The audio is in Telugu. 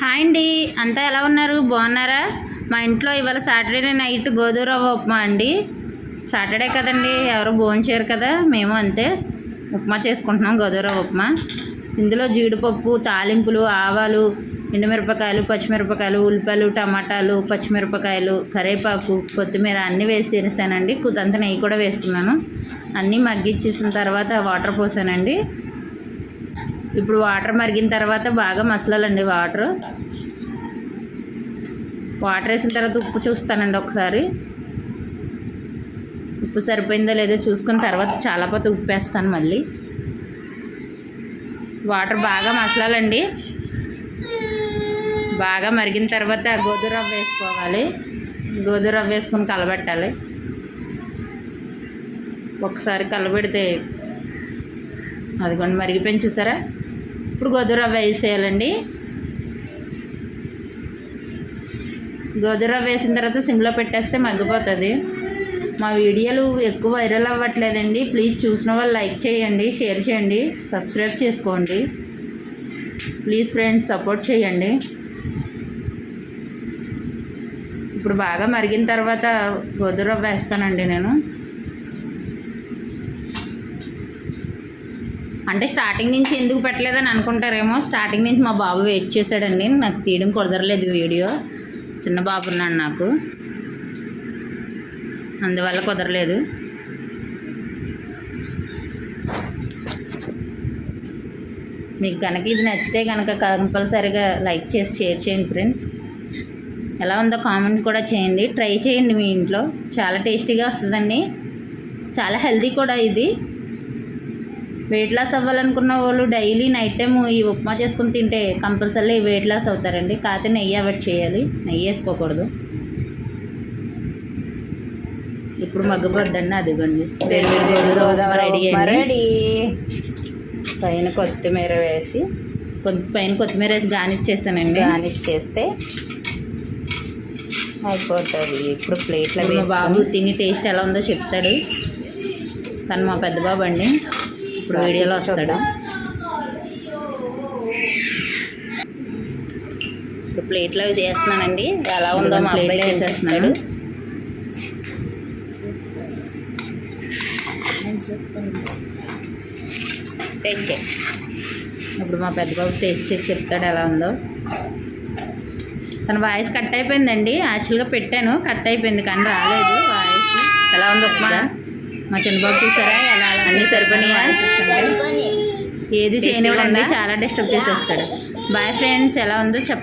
హాయ్ అండి. అంతా ఎలా ఉన్నారు? బాగున్నారా? మా ఇంట్లో ఇవాళ సాటర్డే నైట్ గోధుమ ఉప్మా అండి. సాటర్డే కదండి ఎవరు భోంచేయరు కదా? మేము అంతే ఉప్మా చేసుకుంటున్నాం గోధురవ్వ ఉప్మా. ఇందులో జీడిపప్పు తాలింపులు ఆవాలు ఎండుమిరపకాయలు పచ్చిమిరపకాయలు ఉల్లిపాయలు టమాటాలు పచ్చిమిరపకాయలు కరివేపాకు కొత్తిమీర అన్నీ వేసేసానండి. అంత నెయ్యి కూడా వేసుకున్నాను. అన్నీ మగ్గిచ్చేసిన తర్వాత వాటర్ పోసానండి. ఇప్పుడు వాటర్ మరిగిన తర్వాత బాగా మసలాలండి వాటర్. వాటర్ వేసిన తర్వాత ఉప్పు చూస్తానండి ఒకసారి. ఉప్పు సరిపోయిందో లేదో చూసుకున్న తర్వాత చాలా పోతే ఉప్పు వేస్తాను మళ్ళీ. వాటర్ బాగా మసలాలండి. బాగా మరిగిన తర్వాత గోధుమ రవ్వ వేసుకోవాలి. గోధుమ రవ్వ వేసుకుని కలబెట్టాలి. ఒకసారి కలబెడితే అదిగోండి మరిగిపోయింది చూసారా? ఇప్పుడు గోధురవ్వ వేసేయాలండి. గోధురవ్వ వేసిన తర్వాత సిమ్లో పెట్టేస్తే మగ్గిపోతుంది. మా వీడియోలు ఎక్కువ వైరల్ అవ్వట్లేదండి. ప్లీజ్ చూసిన వాళ్ళు లైక్ చేయండి షేర్ చేయండి సబ్స్క్రైబ్ చేసుకోండి. ప్లీజ్ ఫ్రెండ్స్ సపోర్ట్ చేయండి. ఇప్పుడు బాగా మరిగిన తర్వాత గోధురవ్వ వేస్తానండి నేను. అంటే స్టార్టింగ్ నుంచి ఎందుకు పెట్టలేదని అనుకుంటారేమో స్టార్టింగ్ నుంచి మా బాబు వెయిట్ చేశాడండి. నాకు తీయడం కుదరలేదు వీడియో చిన్న బాబు ఉన్నాడు నాకు. అందువల్ల కుదరలేదు. మీకు కనుక ఇది నచ్చితే కనుక కంపల్సరీగా లైక్ చేసి షేర్ చేయండి ఫ్రెండ్స్ ఎలా ఉందో కామెంట్ కూడా చేయండి. ట్రై చేయండి మీ ఇంట్లో. చాలా టేస్టీగా వస్తుందండి. చాలా హెల్తీ కూడా ఇది. వెయిట్ లాస్ అవ్వాలనుకున్న వాళ్ళు డైలీ నైట్ టైం ఈ ఉప్మా చేసుకుని తింటే కంపల్సరీ వెయిట్ లాస్ అవుతారండి. కాకపోతే నెయ్యి అవాయిడ్ చేయాలి. నెయ్యి వేసుకోకూడదు. ఇప్పుడు మగ్గిపోద్దండి అదిగోండి. రెడీ పైన కొత్తిమీర వేసి పైన కొత్తిమీర వేసి గార్నిష్ చేస్తానండి. గార్నిష్ చేస్తే అయిపోతుంది. ఇప్పుడు ప్లేట్లో బాబు తిని టేస్ట్ ఎలా ఉందో చెప్తాడు. తను మా పెద్ద బాబు అండి. ఇప్పుడు వీడియోలో వస్తాడు. ఇప్పుడు ప్లేట్లో చేస్తున్నానండి. ఎలా ఉందో మా అబ్బాయి టేస్ట్ చేయి. ఇప్పుడు మా పెద్ద బాబు టేస్ట్ చేసి చెప్తాడు ఎలా ఉందో. తన వాయిస్ కట్ అయిపోయిందండి. యాక్చువల్గా పెట్టాను. కట్ అయిపోయింది కానీ రాలేదు వాయిస్. ఎలా ఉంది ఉప్మా? మా చిన్నబాబు చూసారా? ఎలా అలా అన్నీ సరిపోయినాయా? ఏది చేయనివ్వండి చాలా డిస్టర్బ్ చేసేస్తాడు. బాయ్ ఫ్రెండ్స్ ఎలా ఉందో చెప్పండి.